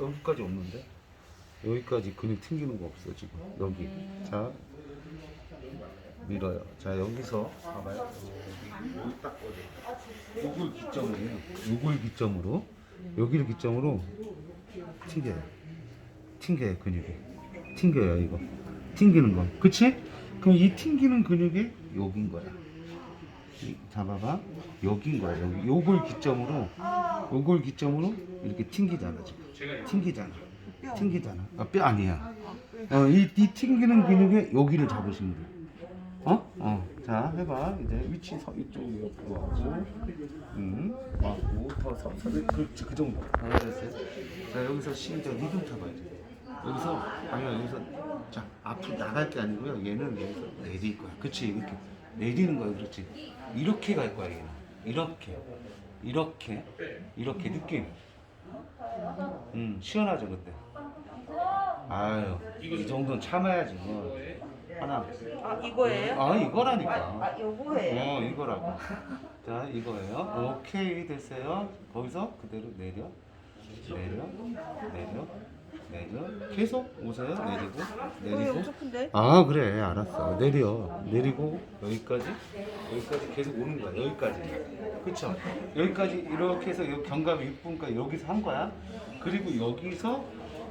여기까지 없는데? 여기까지 근육 튕기는 거 없어 지금. 여기. 자 밀어요. 자 여기서 봐봐요. 여기 딱 꽂아 요걸 기점으로 요걸 기점으로 여기를 기점으로 튕겨요. 튕겨요 근육이. 튕겨요 이거. 튕기는 거. 그치? 그럼 이 튕기는 근육이 여긴 거야. 이- 잡아봐. 여긴 거야. 여기. 요걸 기점으로 요걸 기점으로 이렇게 튕기잖아 지금. 튕기잖아. 튕기잖아. 아, 뼈 아니야. 어, 이, 이 튕기는 근육에 여기를 잡으시면 돼 어? 어. 자 해봐. 이제 위치 서 이쪽으로 옆으로 와고. 음. 와고 더 서, 서, 그렇지 그 정도. 아, 됐어요. 자 여기서 시작 리듬 타봐야 돼. 여기서 아니야 여기서. 자 앞으로 나갈 게 아니고요. 얘는 여기서 내릴 거야. 그치? 이렇게 내리는 거야. 그렇지? 이렇게 갈 거야 얘는 이렇게 이렇게 이렇게 느낌. 음 시원하죠 그때. 아유 이 정도는 참아야지 뭐. 하나. 아 이거예요? 아 이거라니까. 아 요거예요? 어 이거라고. 자 이거예요. 오케이 됐어요. 거기서 그대로 내려. 내려. 내려 내려. 계속 오세요. 내리고 어 내리고. 엄청 큰데? 아 그래. 알았어. 내려. 내리고 여기까지? 여기까지 계속 오는 거야. 여기까지. 그쵸? 여기까지 이렇게 해서 여기 견갑이 6분까지 여기서 한 거야. 그리고 여기서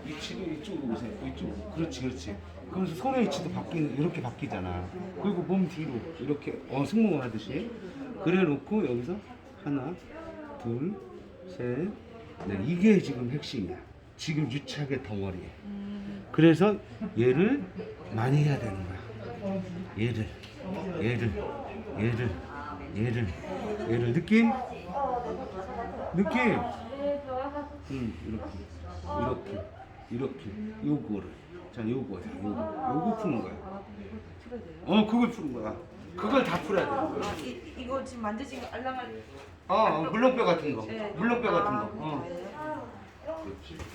위치를 이쪽으로 오세요. 이쪽으로. 그렇지 그렇지. 그러면서 손의 위치도 바뀌는 이렇게 바뀌잖아. 그리고 몸 뒤로 이렇게 어 승모근 하듯이. 그래 놓고 여기서 하나 둘 셋 넷. 이게 지금 핵심이야 지금 유착의 덩어리에 그래서 얘를 많이 해야 되는 거야. 얘를, 얘를, 얘를, 얘를, 얘를 느낌? 느낌? 응, 이렇게, 이렇게, 이렇게, 요거를. 자, 요거, 자, 요거, 요거 푸는 거야. 어, 그걸 푸는 거야. 그걸 다 풀어야 돼. 아 이, 이거 지금 만드신 거 알랑알 어, 어, 물렁뼈 같은 거. 네. 물렁뼈 같은 거. 아, 어. 네. 그렇지.